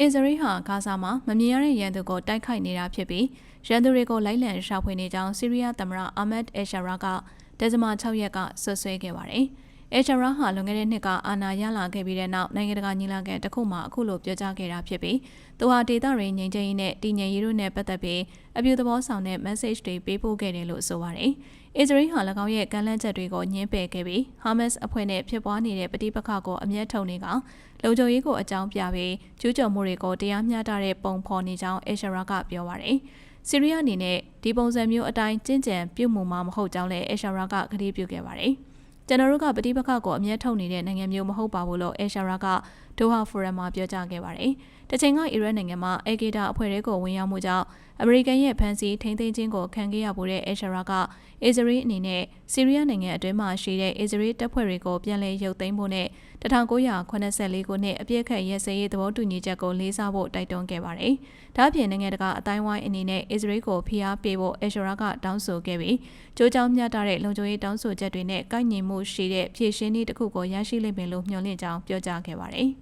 အစ္စရေးဟာဂါဇာမှာမမြင်ရတဲ့ရန်သူကိုတိုက်ခိုက်နေတာဖြစ်ပြီးရန်သူတွေကိုလိုက်လံရှာဖွေနေကြောင်းဆီးရီးယားသမ္မတအာမက်အယ်ရှာရာကဒဇမ6ရက်ကဆွဆွဲခဲ့ပါတယ်။ အယ်ရှာရာဟာလွန်ခဲ့တဲ့နှစ်ကအာဏာရလာခဲ့ပြီးတဲ့နောက်နိုင်ငံတကာညီလာခံတစ်ခုမှာအခုလိုပြောကြားခဲ့တာဖြစ်ပြီးသူဟာဒေသရင်းငြိမ်းချမ်းရေးနဲ့တည်ငြိမ်ရေးတို့နဲ့ပတ်သက်ပြီးအပြုသဘောဆောင်တဲ့ message တွေပေးပို့ခဲ့တယ်လို့ဆိုပါတယ်။အစ္စရေးဟာ၎င်းရဲ့ကမ်းလှမ်းချက်တွေကိုညှင်းပယ်ခဲ့ပြီးဟာမတ်စ်အဖွဲ့နဲ့ဖြစ်ပွားနေတဲ့ပဋိပက္ခကိုအမျက်ထုတ်နေကလုံခြုံရေးကိုအကြောင်းပြပြီးကျူးကျော်မှုတွေကိုတရားမျှတတဲ့ပုံဖော်နေကြောင်းအယ်ရှာရာကပြောပါတယ်။ဆီးရီးယားအနေနဲ့ဒီပုံစံမျိုးအတိုင်းကျင့်ကြံပြုမှုမှာမဟုတ်ကြောင်းလည်းအယ်ရှာရာကကတိပြုခဲ့ပါတယ်။ ကျွန်တော်တို့ကပဋိပက္ခကိုအမျက်ထုတ်နေတဲ့နိုင်ငံမျိုးမဟုတ်ပါဘူးလို့အယ်ရှာရာကဒိုဟာဖိုရမ်မှာပြောကြားခဲ့ပါတယ်။ တချိန်ကအီရတ်နိုင်ငံမှာအေဂေတာအဖွဲ့တွေကိုဝင်ရောက်မှုကြောင့်အမေရိကန်ရဲ့ဖမ်းဆီးထိန်းသိမ်းခြင်းကိုခံခဲ့ရမှုတဲ့အယ်ရှာရာကအစ္စရေးအနေနဲ့ဆီးရီးယားနိုင်ငံအတွင်းမှာရှိတဲ့အစ္စရေးတပ်ဖွဲ့တွေကိုပြန်လည်ရုပ်သိမ်းဖို့နဲ့1984ခုနှစ်အပြည့်အခတ်ရဲစဲရေးသဘောတူညီချက်ကိုလေးစားဖို့တိုက်တွန်းခဲ့ပါတယ်။ဒါ့အပြင်နိုင်ငံတကာအတိုင်းဝိုင်းအနေနဲ့အစ္စရေးကိုဖိအားပေးဖို့အယ်ရှာရာကတောင်းဆိုခဲ့ပြီးကြိုးကြောင်းမျှတတဲ့လုံခြုံရေးတောင်းဆိုချက်တွေနဲ့ကိုက်ညီမှုရှိတဲ့ဖြည့်ရှင်းနည်းတစ်ခုကိုရရှိလိမ့်မယ်လို့မျှော်လင့်ကြောင်းပြောကြားခဲ့ပါတယ်။